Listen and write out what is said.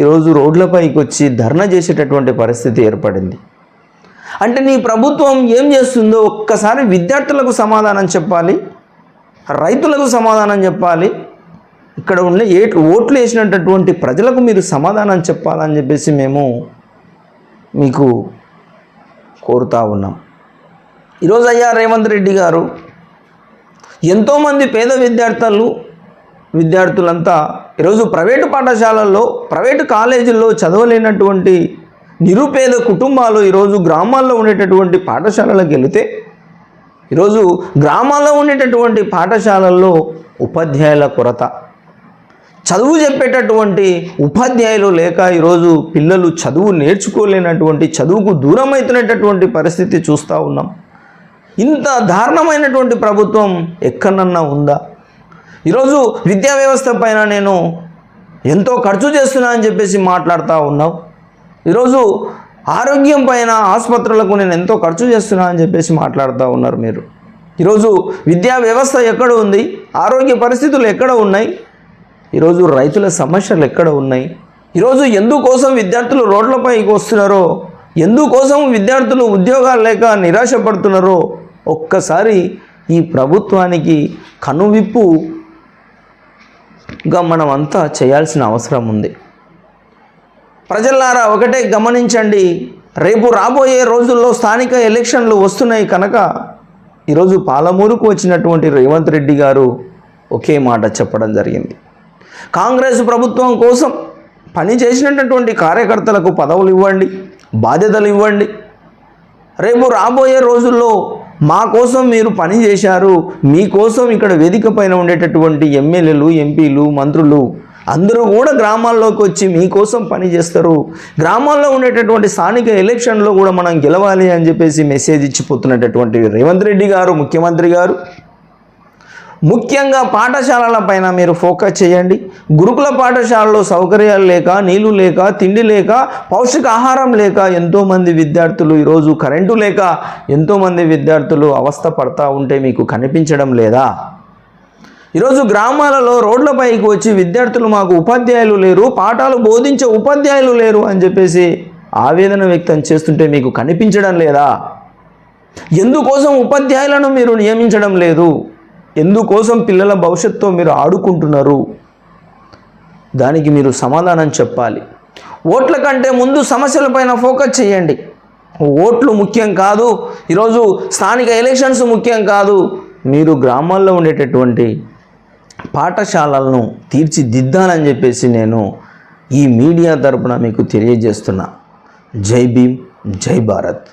ఈరోజు రోడ్లపైకి వచ్చి ధర్నా చేసేటటువంటి పరిస్థితి ఏర్పడింది. అంటే నీ ప్రభుత్వం ఏం చేస్తుందో ఒక్కసారి విద్యార్థులకు సమాధానం చెప్పాలి రైతులకు సమాధానం చెప్పాలి ఇక్కడ ఉండే ఏ ఓట్లు వేసినటువంటి ప్రజలకు మీరు సమాధానం చెప్పాలని చెప్పేసి మేము మీకు కోరుతా ఉన్నాం. ఈరోజు అయ్యా రేవంత్ రెడ్డి గారు ఎంతోమంది పేద విద్యార్థులు విద్యార్థులంతా ఈరోజు ప్రైవేటు పాఠశాలల్లో ప్రైవేటు కాలేజీల్లో చదవలేనటువంటి నిరుపేద కుటుంబాలు ఈరోజు గ్రామాల్లో ఉండేటటువంటి పాఠశాలలకు వెళితే ఈరోజు గ్రామాల్లో ఉండేటటువంటి పాఠశాలల్లో ఉపాధ్యాయుల కొరత. చదువు చెప్పేటటువంటి ఉపాధ్యాయులు లేక ఈరోజు పిల్లలు చదువు నేర్చుకోలేనటువంటి చదువుకు దూరం అవుతున్నటువంటి పరిస్థితి చూస్తూ ఉన్నాం. ఇంత దారుణమైనటువంటి ప్రభుత్వం ఎక్కడన్నా ఉందా? ఈరోజు విద్యా వ్యవస్థ పైన నేను ఎంతో ఖర్చు చేస్తున్నా అని చెప్పేసి మాట్లాడుతూ ఉన్నావు. ఈరోజు ఆరోగ్యం పైన ఆసుపత్రులకు నేను ఎంతో ఖర్చు చేస్తున్నా అని చెప్పేసి మాట్లాడుతూ ఉన్నారు మీరు. ఈరోజు విద్యా వ్యవస్థ ఎక్కడ ఉంది? ఆరోగ్య పరిస్థితులు ఎక్కడ ఉన్నాయి? ఈరోజు రైతుల సమస్యలు ఎక్కడ ఉన్నాయి? ఈరోజు ఎందుకోసం విద్యార్థులు రోడ్లపైకి వస్తున్నారో? ఎందుకోసం విద్యార్థులు ఉద్యోగాలు లేక నిరాశపడుతున్నారో? ఒక్కసారి ఈ ప్రభుత్వానికి కనువిప్పు గమనమంతా మనం అంతా చేయాల్సిన అవసరం ఉంది. ప్రజలారా ఒకటే గమనించండి. రేపు రాబోయే రోజుల్లో స్థానిక ఎలక్షన్లు వస్తున్నాయి కనుక ఈరోజు పాలమూరుకు వచ్చినటువంటి రేవంత్ రెడ్డి గారు ఒకే మాట చెప్పడం జరిగింది. కాంగ్రెస్ ప్రభుత్వం కోసం పని చేసినటువంటి కార్యకర్తలకు పదవులు ఇవ్వండి బాధ్యతలు ఇవ్వండి. రేపు రాబోయే రోజుల్లో మా కోసం మీరు పని చేశారు మీకోసం ఇక్కడ వేదిక పైన ఉండేటటువంటి ఎమ్మెల్యేలు ఎంపీలు మంత్రులు అందరూ కూడా గ్రామాల్లోకి వచ్చి మీకోసం పని చేస్తారు. గ్రామాల్లో ఉండేటటువంటి స్థానిక ఎలక్షన్లో కూడా మనం గెలవాలి అని చెప్పేసి మెసేజ్ ఇచ్చిపోతున్నటువంటి రేవంత్ రెడ్డి గారు ముఖ్యమంత్రి గారు ముఖ్యంగా పాఠశాలల పైన మీరు ఫోకస్ చేయండి. గురుకుల పాఠశాలలో సౌకర్యాలు లేక నీళ్ళు లేక తిండి లేక పౌష్టికాహారం లేక ఎంతోమంది విద్యార్థులు ఈరోజు కరెంటు లేక ఎంతోమంది విద్యార్థులు అవస్థ పడతా ఉంటే మీకు కనిపించడం లేదా? ఈరోజు గ్రామాలలో రోడ్లపైకి వచ్చి విద్యార్థులు మాకు ఉపాధ్యాయులు లేరు పాఠాలు బోధించే ఉపాధ్యాయులు లేరు అని చెప్పేసి ఆవేదన వ్యక్తం చేస్తుంటే మీకు కనిపించడం లేదా? ఎందుకోసం ఉపాధ్యాయులను మీరు నియమించడం లేదు? ఎందుకోసం పిల్లల భవిష్యత్తుతో మీరు ఆడుకుంటున్నారు? దానికి మీరు సమాధానం చెప్పాలి. ఓట్ల కంటే ముందు సమస్యలపైన ఫోకస్ చేయండి. ఓట్లు ముఖ్యం కాదు ఈరోజు స్థానిక ఎలక్షన్స్ ముఖ్యం కాదు. మీరు గ్రామాల్లో ఉండేటటువంటి పాఠశాలలను తీర్చిదిద్దాలని చెప్పేసి నేను ఈ మీడియా తరపున మీకు తెలియజేస్తున్నా. జై భీమ్ జై భారత్.